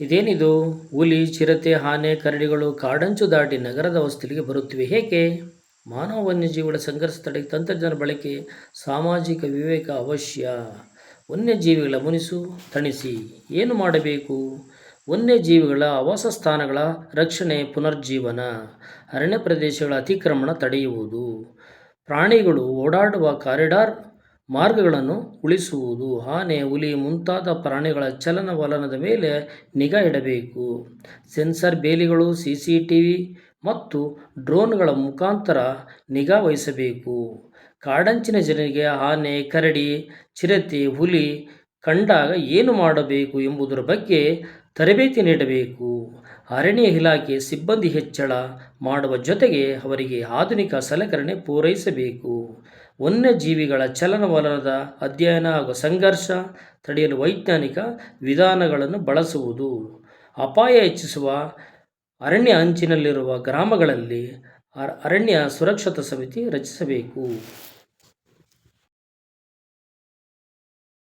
ಇದೇನಿದು? ಹುಲಿ, ಚಿರತೆ, ಆನೆ, ಕರಡಿಗಳು ಕಾಡಂಚು ದಾಟಿ ನಗರದ ವಸ್ತುಗಳಿಗೆ ಬರುತ್ತಿವೆ. ಏಕೆ ಮಾನವ ವನ್ಯಜೀವಿಗಳ ಸಂಘರ್ಷ ತಡೆಗೆ ತಂತ್ರಜ್ಞಾನ ಬಳಕೆ ಸಾಮಾಜಿಕ ವಿವೇಕ ಅವಶ್ಯ. ವನ್ಯಜೀವಿಗಳ ಮುನಿಸು, ತಣಿಸಿ. ಏನು ಮಾಡಬೇಕು? ವನ್ಯಜೀವಿಗಳ ಆವಾಸ ಸ್ಥಾನಗಳ ರಕ್ಷಣೆ, ಪುನರ್ಜೀವನ. ಅರಣ್ಯ ಪ್ರದೇಶಗಳ ಅತಿಕ್ರಮಣ ತಡೆಯುವುದು. ಪ್ರಾಣಿಗಳು ಓಡಾಡುವ ಕಾರಿಡಾರ್ ಮಾರ್ಗಗಳನ್ನು ಉಳಿಸುವುದು. ಆನೆ, ಹುಲಿ ಮುಂತಾದ ಪ್ರಾಣಿಗಳ ಚಲನವಲನದ ಮೇಲೆ ನಿಗಾ ಇಡಬೇಕು. ಸೆನ್ಸರ್ ಬೇಲಿಗಳು ಸಿ ಸಿ ಟಿ ವಿ ಮತ್ತು ಡ್ರೋನ್ಗಳ ಮುಖಾಂತರ ನಿಗಾ ವಹಿಸಬೇಕು. ಕಾಡಂಚಿನ ಜನರಿಗೆ ಆನೆ, ಕರಡಿ, ಚಿರತೆ, ಹುಲಿ ಕಂಡಾಗ ಏನು ಮಾಡಬೇಕು ಎಂಬುದರ ಬಗ್ಗೆ ತರಬೇತಿ ನೀಡಬೇಕು. ಅರಣ್ಯ ಇಲಾಖೆ ಸಿಬ್ಬಂದಿ ಹೆಚ್ಚಳ ಮಾಡುವ ಜೊತೆಗೆ ಅವರಿಗೆ ಆಧುನಿಕ ಸಲಕರಣೆ ಪೂರೈಸಬೇಕು. ವನ್ಯಜೀವಿಗಳ ಚಲನವಲನದ ಅಧ್ಯಯನ ಹಾಗೂ ಸಂಘರ್ಷ, ತಡೆಯಲು ವೈಜ್ಞಾನಿಕ ವಿಧಾನಗಳನ್ನು ಬಳಸುವುದು. ಅಪಾಯ ಹೆಚ್ಚಿಸುವ ಅರಣ್ಯ ಅಂಚಿನಲ್ಲಿರುವ ಗ್ರಾಮಗಳಲ್ಲಿ ಅರಣ್ಯ ಸುರಕ್ಷತಾ ಸಮಿತಿ ರಚಿಸಬೇಕು.